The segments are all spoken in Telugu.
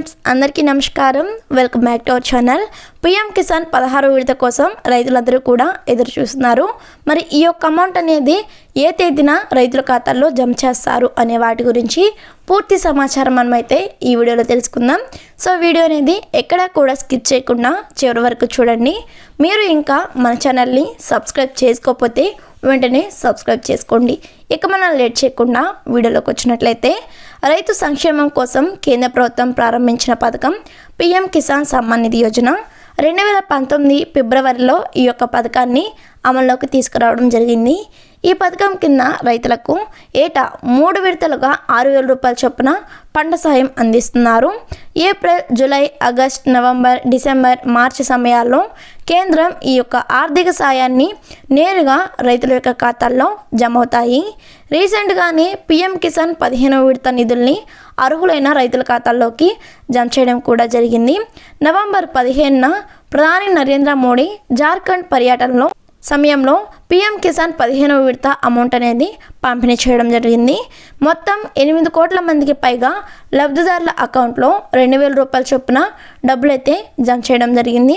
ఫ్రెండ్స్ అందరికీ నమస్కారం. Welcome back to our channel. PM Kisan పదహారు విడత కోసం రైతులందరూ కూడా ఎదురు చూస్తున్నారు. మరి ఈ యొక్క అమౌంట్ అనేది ఏ తేదీన రైతుల ఖాతాల్లో జమ చేస్తారు అనే వాటి గురించి పూర్తి సమాచారం మనమైతే ఈ వీడియోలో తెలుసుకుందాం. సో వీడియో అనేది ఎక్కడా కూడా స్కిప్ చేయకుండా చివరి వరకు చూడండి. మీరు ఇంకా మన ఛానల్ని సబ్స్క్రైబ్ చేసుకోకపోతే వెంటనే సబ్స్క్రైబ్ చేసుకోండి. ఇక మనం లేట్ చేయకుండా వీడియోలోకి వచ్చినట్లయితే రైతు సంక్షేమం కోసం కేంద్ర ప్రభుత్వం ప్రారంభించిన పథకం పిఎం కిసాన్ సమ్మాన్ నిధి యోజన. రెండు వేల పంతొమ్మిది ఫిబ్రవరిలో ఈ యొక్క పథకాన్ని అమల్లోకి తీసుకురావడం జరిగింది. ఈ పథకం కింద రైతులకు ఏటా మూడు విడతలుగా ఆరు వేల రూపాయల చొప్పున పంట సాయం అందిస్తున్నారు. April July August November December March సమయాల్లో కేంద్రం ఈ యొక్క ఆర్థిక సాయాన్ని నేరుగా రైతుల యొక్క ఖాతాల్లో జమ అవుతాయి. రీసెంట్గానే పిఎం కిసాన్ పదిహేను విడత నిధుల్ని అర్హులైన రైతుల ఖాతాల్లోకి జమ చేయడం కూడా జరిగింది. నవంబర్ పదిహేనున ప్రధాని నరేంద్ర మోడీ జార్ఖండ్ పర్యటనలో సమయంలో పిఎం కిసాన్ పదిహేనవ విడత అమౌంట్ అనేది పంపిణీ చేయడం జరిగింది. మొత్తం ఎనిమిది కోట్ల మందికి పైగా లబ్ధిదారుల అకౌంట్లో రెండు వేల రూపాయల చొప్పున డబ్బులైతే జమ చేయడం జరిగింది.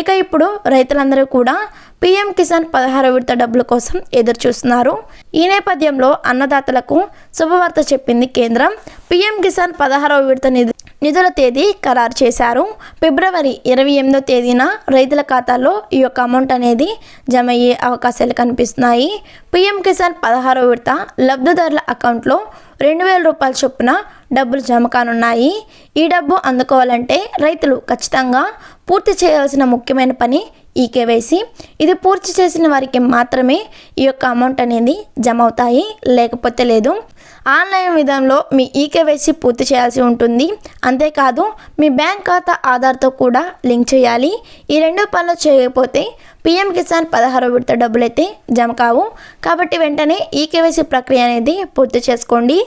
ఇక ఇప్పుడు రైతులందరూ కూడా పిఎం కిసాన్ పదహారవ విడత డబ్బుల కోసం ఎదురు చూస్తున్నారు ఈ నేపథ్యంలో అన్నదాతలకు శుభవార్త చెప్పింది కేంద్రం. పిఎం కిసాన్ పదహారవ విడత నిధి నిధుల తేదీ ఖరారు చేశారు. ఫిబ్రవరి ఇరవై ఎనిమిదో తేదీన రైతుల ఖాతాలో ఈ యొక్క అమౌంట్ అనేది జమ అయ్యే అవకాశాలు కనిపిస్తున్నాయి. పిఎం కిసాన్ పదహారో విడత లబ్ధిదారుల అకౌంట్లో రెండు వేల రూపాయల చొప్పున డబ్బులు జమ కానున్నాయి. ఈ డబ్బు అందుకోవాలంటే రైతులు ఖచ్చితంగా పూర్తి చేయాల్సిన ముఖ్యమైన పని ఈ కేవైసీ. ఇది పూర్తి చేసిన వారికి మాత్రమే ఈ యొక్క అమౌంట్ అనేది జమ అవుతాయి. లేకపోతే లేదు. ఆన్లైన్ విధానంలో మీ ఈకేవైసీ పూర్తి చేయాల్సి ఉంటుంది. అంతేకాదు మీ బ్యాంక్ ఖాతా ఆధార్తో కూడా లింక్ చేయాలి. ఈ రెండు పనులు చేయకపోతే పిఎం కిసాన్ పదహారు విడత డబ్బులైతే జమ కావు. కాబట్టి వెంటనే ఈకేవైసీ ప్రక్రియ అనేది పూర్తి చేసుకోండి.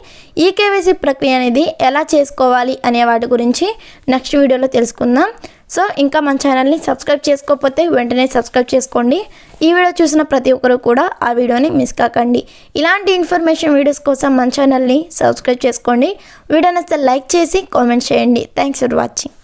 ఈకేవైసీ ప్రక్రియ అనేది ఎలా చేసుకోవాలి అనే వాటి గురించి నెక్స్ట్ వీడియోలో తెలుసుకుందాం. సో ఇంకా మన ఛానల్ని సబ్స్క్రైబ్ చేసుకోకపోతే వెంటనే సబ్స్క్రైబ్ చేసుకోండి. ఈ వీడియో చూసిన ప్రతి ఒక్కరు కూడా ఆ వీడియోని మిస్ కాకండి. ఇలాంటి ఇన్ఫర్మేషన్ వీడియోస్ కోసం మన ఛానల్ని సబ్స్క్రైబ్ చేసుకోండి. వీడియో నచ్చితే లైక్ చేసి కామెంట్ చేయండి. Thanks for watching.